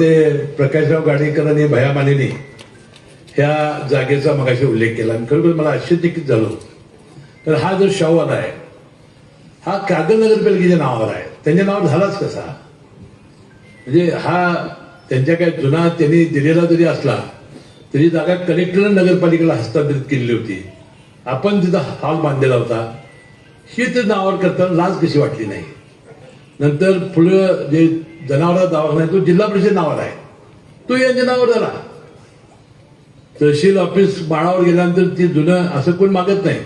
ते प्रकाशराव गाडेकरांनी भया मानेने ह्या जागेचा मगाशी उल्लेख केला. आणि खरोखर मला आश्चर्यचकित झालो. तर हा जो शाहूवाला आहे हा कागल नगरपालिकेच्या नावावर आहे. त्यांच्या नावावर झालाच कसा? म्हणजे हा त्यांच्या काय जुना त्यांनी दिलेला जरी असला तरी जागा कलेक्टर नगरपालिकेला हस्तांतरित केलेली होती. आपण तिथं हॉल बांधलेला होता. हे ते नावावर करताना लाज कशी वाटली नाही? नंतर पुढं जे जनावर दवाखाना तो जिल्हा परिषद नावावर आहे. तो यांच्या नावावर झाला. तहसील ऑफिस माळावर गेल्यानंतर ती जुनं असं कोण मागत नाही.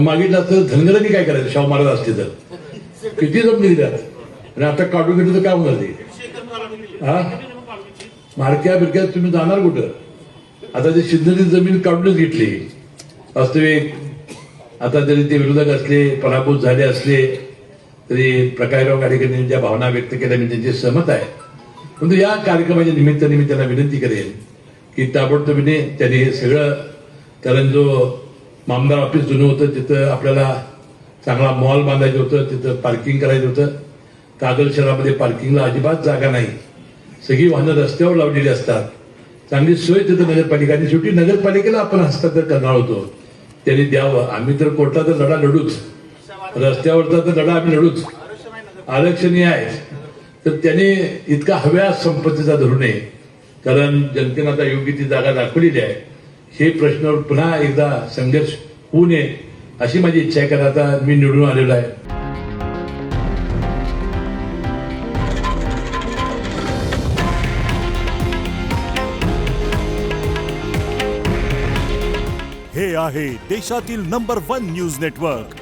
मागितलं असतं धनगरांनी काय करायचं? शाहू महाराज असते तर. किती जमली त्यात आणि आता काढून घेतलं तर काय होणार ते? हा? मारक्या बिरक्यात तुम्ही जाणार कुठं? आता ते शिंदेची जमीन काढूनच घेतली. वास्तविक आता जरी ते विरोधक असले पराभूत झाले असले तरी प्रकाशराव गाडेकरांनी ज्या भावना व्यक्त केल्या मी त्यांची सहमत आहे. परंतु या कार्यक्रमाच्या निमित्ताने मी त्यांना विनंती करेन की ताबडतोबीने त्यांनी हे सगळं कारण जो मामदार ऑफिस जुनं होतं तिथं आपल्याला चांगला मॉल बांधायचं होतं तिथं पार्किंग करायचं होतं. कागल शहरामध्ये पार्किंगला अजिबात जागा नाही. सगळी वाहनं रस्त्यावर लावलेली असतात. चांगली सोय तिथं नगरपालिका शेवटी नगरपालिकेला आपण हस्तांतर करणार होतो. त्यांनी द्यावं. आम्ही तर कोर्टात लढा लढूच. रस्त्यावरचा तर लढा आम्ही लढूच. आरक्षणीय आहे. तर त्याने इतका हव्या संपत्तीचा धरू नये. कारण जनतेनं आता योग्य ती जागा दाखवलेली आहे. हे प्रश्नावर पुन्हा एकदा संघर्ष होऊ नये अशी माझी इच्छा आहे. कारण आता मी निवडून आलेलो आहे. हे आहे देशातील नंबर वन न्यूज नेटवर्क